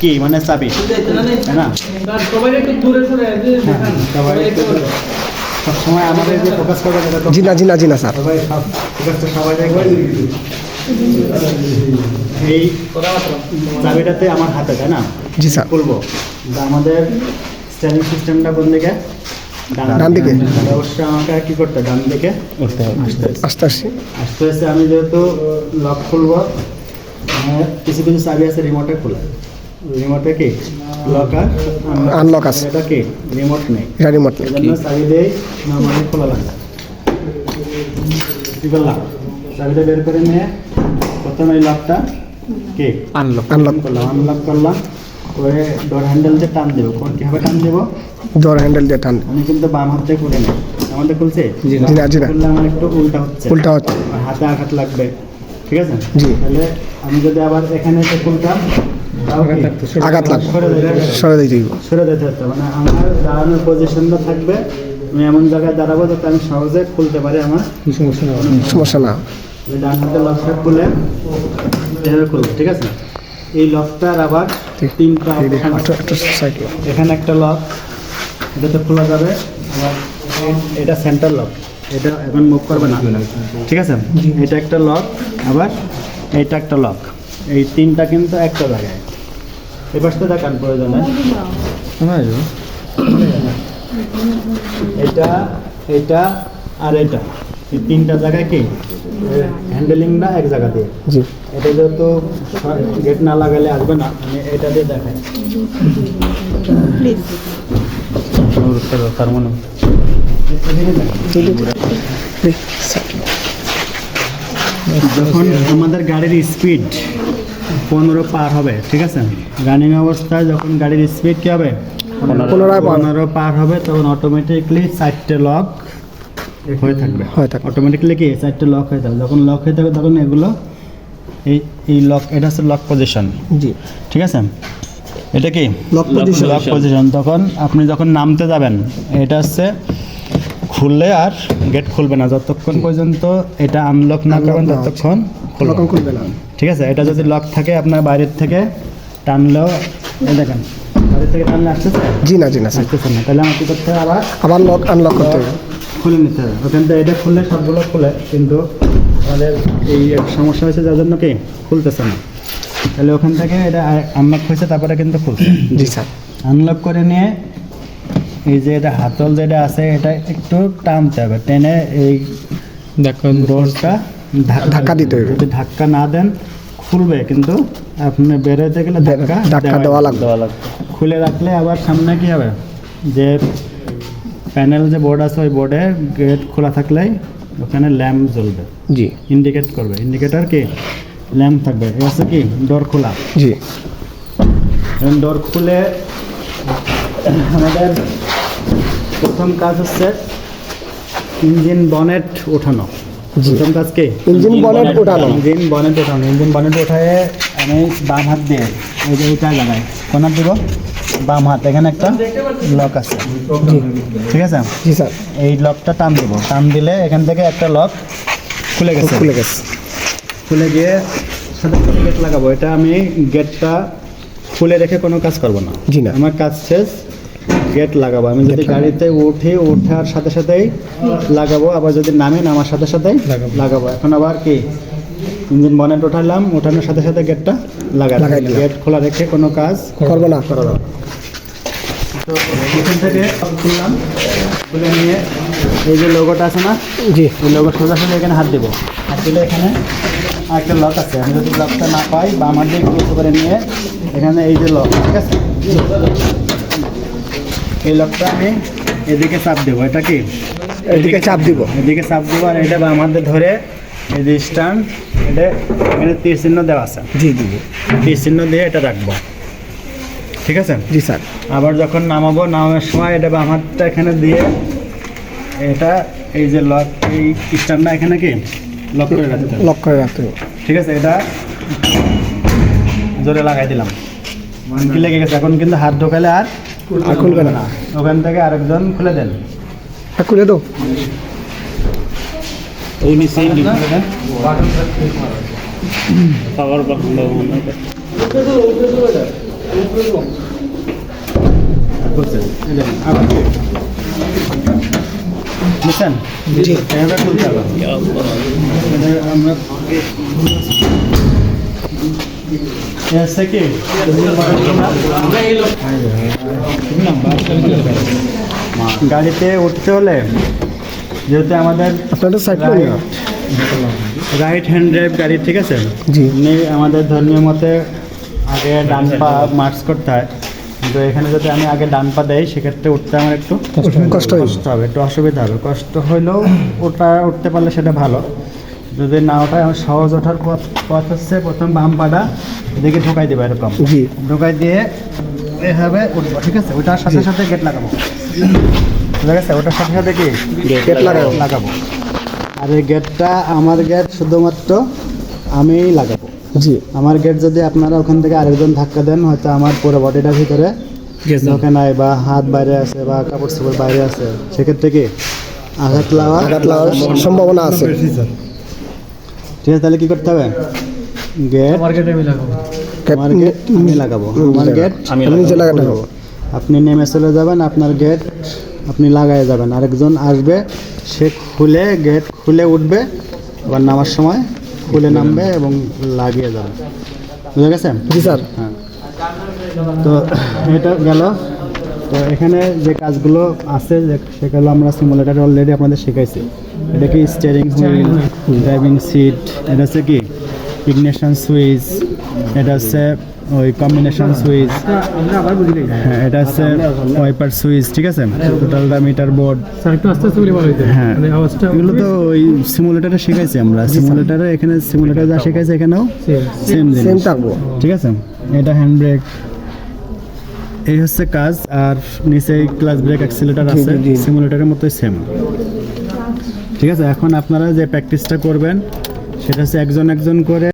কি মানে চাবি? তাই না সবাই একটু দূরে। সরে যে দেখান সবাই একটু সবসময় আমাদের যে ফোকাস করবে জি না জি না জি না স্যার সবাই এই চাবিটাতে আমার হাতে তাই না? জি স্যার। খুলবো। আমাদের স্টারিং সিস্টেমটা কোন দিকে? ডান দিকে। অবশ্যই আমাকে কি করতে? ডান দিকে? আসতে হবে। আস্তে আস্তে আস্তে আস্তে আমি যেহেতু লক খুলবো কিছু কিছু চাবি আছে রিমোটে খোলা। রিমোটে কি? লক আর Unlock আছে। এটা কি? রিমোট নেই। এটা রিমোট চাবি নর্মালি খোলা লাগে কি করলাম চাবিটা বের করে নিয়ে প্রথমে এই লকটা কি? আনলক আনলক করলাম আনলক করলাম। করে ডোর হ্যান্ডেল দিয়ে টান দেবো। কোন কীভাবে টান দেবো? ডোর হ্যান্ডেল দিয়ে টান। আমি কিন্তু বাম হাতে খুলে নেই। আমাদের খুলছে? জি না, জি না। খুললে আমার একটু উল্টা হচ্ছে। উল্টা হচ্ছে। হাতে আঘাত লাগবে। ঠিক আছে? জি। তাহলে আমি যদি আবার এখানে এসে খুলতাম? আঘাত লাগবে। সরে যেতে সরে দিয়ে যাইব সরে যেতে হতো মানে আমার দাঁড়ানোর পজিশনটা থাকবে। আমি এমন জায়গায় দাঁড়াবো যাতে আমি সহজে খুলতে পারি আমার। সমস্যা না। এই ডান হাতে লকটা খুলে এভাবে খুলবো ঠিক আছে? এই লকটার আবার। তিনটা এখানে একটা লক এটাতে খোলা যাবে। আবার এটা সেন্টার লক এটা এখন মুভ করবে না। ঠিক আছে? এটা একটা লক আবার এটা একটা লক এই তিনটা কিন্তু একটা জায়গায়। এই পাশটা দেখান প্রয়োজনে এটা এটা আর এটা। এই তিনটা জায়গায় কি? হ্যান্ডেলিংটা এক জায়গা দিয়ে? জি। এটা যেহেতু গেট না লাগালে আসবে না আমি এটা দিয়ে দেখাই। তার মনে যখন আমাদের গাড়ির স্পিড পনেরো পার হবে ঠিক আছে? রানিং অবস্থায় যখন গাড়ির স্পিড কী হবে? পনেরো পার। হবে তখন অটোমেটিকলি চারটে লক হয়ে থাকবে। হয়ে থাকবে। অটোমেটিকলি কি? চারটে লক হয়ে থাকবে। যখন লক হয়ে থাকবে তখন এগুলো এই এই লক এটা হচ্ছে লক পজিশন জি। ঠিক আছে? এটা কি? লক পজিশন লক পজিশন তখন আপনি যখন নামতে যাবেন এটা হচ্ছে খুললে আর গেট খুলবে না। যতক্ষণ পর্যন্ত এটা আনলক না করবেন ততক্ষণ খুলবে না। ঠিক আছে? এটা যদি লক থাকে আপনার বাইরের থেকে টানলেও দেখেন বাইরের থেকে টানলে আসতেছে? জি না জি না আসতেছে না। তাহলে আমার কি করতে হবে? আবার আবার লক আনলক করতে হবে। খুলে নিতে হবে। ওখান থেকে এটা খুললে সবগুলো খুলে কিন্তু আমাদের এই এক সমস্যা হয়েছে যার জন্য কি খুলতেছে না। তাহলে ওখান থেকে এটা আনলক হয়েছে তারপরে কিন্তু খুলছে। জি স্যার। আনলক করে নিয়ে এই যে এটা হাতল যেটা আছে এটা একটু টানতে হবে। টেনে এই ডোরটা ধাক্কা দিতে হবে। যদি ধাক্কা না দেন খুলবে কিন্তু আপনি বেরোতে গেলে ধাক্কা ধাক্কা দেওয়া লাগবে। খুলে রাখলে আবার সামনে কি হবে? যে প্যানেল যে বোর্ড আছে ওই বোর্ডে গেট খোলা থাকলেই ওখানে ল্যাম্প জ্বলবে। জি। ইন্ডিকেট করবে। ইন্ডিকেটর কি? ল্যাম্প থাকবে। এ হচ্ছে কি? ডোর খোলা। জি। এখন ডোর খুলে আমাদের প্রথম কাজ হচ্ছে ইঞ্জিন বনেট ওঠানো। প্রথম কাজ কি? ইঞ্জিন বনেট ওঠানো ইঞ্জিন বনেট ওঠানো ইঞ্জিন বনেট ওঠায় আমি বাম হাত দিয়ে এই যে এইটা লাগাই। কোন হাত দিব বাম হাত। এখানে একটা লক আছে। ঠিক আছে? জি স্যার। এই লকটা টান দিব। টান দিলে এখান থেকে একটা লক খুলে গেছে। খুলে গেছে। খুলে গিয়ে সাথে গেট লাগাবো। এটা আমি গেটটা খুলে রেখে কোনো কাজ করব না। জি না। আমার কাজ শেষ। গেট লাগাবো। আমি যদি গাড়িতে উঠে ওঠার সাথে সাথেই লাগাবো আবার যদি নামে নামার সাথে সাথেই লাগাবো। এখন আবার কি? ইঞ্জিন বনেট ওঠালাম ওঠানোর সাথে সাথে গেটটা লাগাই লাগাই গেট খোলা রেখে কোনো কাজ করব না। করা তো এখান থেকে খুললাম খুলে নিয়ে এই যে লোগোটা আছে না? জি। এই লোগো সোজাসুজি এখানে হাত দেবো। হাত দিলে এখানে একটা লক আছে। আমি যদি লকটা না পাই বা আমার দিকে করে নিয়ে এখানে এই যে লক ঠিক আছে? এই লকটা আমি এদিকে চাপ দেবো এটা কি? এদিকে চাপ দিব। এদিকে চাপ দেবো আর এটা বা আমাদের ধরে এই যে স্ট্যান্ড এটা এখানে তীর চিহ্ন দেওয়া আছে। জি জি তীর চিহ্ন দিয়ে এটা রাখব। ঠিক আছে? জি স্যার। আবার যখন নামাবো নামানোর সময় এটা বাম হাতটা এখানে দিয়ে এটা এই যে লক এই স্ট্যান্ডটা এখানে কি? লক করে রাখতে। লক করে রাখতে ঠিক আছে? এটা জোরে লাগাই দিলাম। কি লেগে গেছে? এখন কিন্তু হাত ঢোকালে আর আর খুলবে না ওখান থেকে আরেকজন খুলে দেন। হ্যাঁ, খুলে দাও। জি। খুলতে হবে। আমরা এ আছে কি গাড়িতে উঠতে হলে যেহেতু আমাদের সাইড করে রাইট হ্যান্ড ড্রাইভ গাড়ি ঠিক আছে? জি। আমাদের ধর্মীয় মতে আগে ডান পা মার্চ করতে হয়। কিন্তু এখানে যদি আমি আগে ডান পা দেই সেক্ষেত্রে উঠতে আমার একটু। কষ্ট হবে একটু অসুবিধা হবে। কষ্ট হইলেও ওটা উঠতে পারলে সেটা ভালো। যদি না ওঠায় আমার সহজ ওঠার পথ পথ হচ্ছে প্রথম বাম পাটা এদিকে ঢোকাই দেবো এরকম। জি। ঢোকাই দিয়ে এভাবে উঠবো ঠিক আছে? ওটার সাথে সাথে গেট লাগাবো। ঠিক আছে? ওটার সাথে সাথে কি? গেট লাগাবো। লাগাবো। আর এই গেটটা আমার গেট শুধুমাত্র আমিই লাগাবো। জি। আমার গেট যদি আপনারা ওখান থেকে আরেকজন ধাক্কা দেন হয়তো আমার পুরো বডিটার ভিতরে ঢোকে নাই বা হাত বাইরে আছে বা কাপড় চোপড় বাইরে আছে। সেক্ষেত্রে কি? আঘাত লাগা আঘাত লাগার সম্ভাবনা আছে। ঠিক আছে তাহলে কি করতে হবে? গেট মার্কেটে আমি লাগাবো। আমার গেট আমি লাগাবো। আমার গেট আমি নিজে হবে। আপনি নেমে চলে যাবেন আপনার গেট আপনি লাগাই যাবেন। আরেকজন আসবে সে খুলে গেট খুলে উঠবে আবার নামার সময় খুলে নামবে এবং লাগিয়ে যাবে। বুঝে গেছে? জি স্যার। হ্যাঁ। তো এটা গেল। তো এখানে যে কাজগুলো আছে সেগুলো আমরা সিমুলেটার অলরেডি আপনাদের শেখাইছি। এটা কি স্টিয়ারিং হুইল ড্রাইভিং সিট এটা হচ্ছে কি? ইগনিশন সুইচ এটা হচ্ছে ওই কম্বিনেশন সুইচ হ্যাঁ এটা হচ্ছে ওয়াইপার সুইচ ঠিক আছে? টোটালটা মিটার বোর্ড স্যার একটু আস্তে আস্তে বলে ভালো হইতো হ্যাঁ। মানে আওয়াজটা এগুলো তো ওই সিমুলেটারে শেখাইছি আমরা। সিমুলেটারে এখানে সিমুলেটারে যা শেখাইছে এখানেও সেম সেম জিনিস। থাকব। ঠিক আছে? এটা হ্যান্ড ব্রেক এই হচ্ছে কাজ আর নিচে ক্লাস ব্রেক অ্যাক্সিলেটার আছে। সিমুলেটারের মতোই সেম ঠিক আছে এখন আপনারা যে প্র্যাকটিসটা করবেন সেটা হচ্ছে একজন একজন করে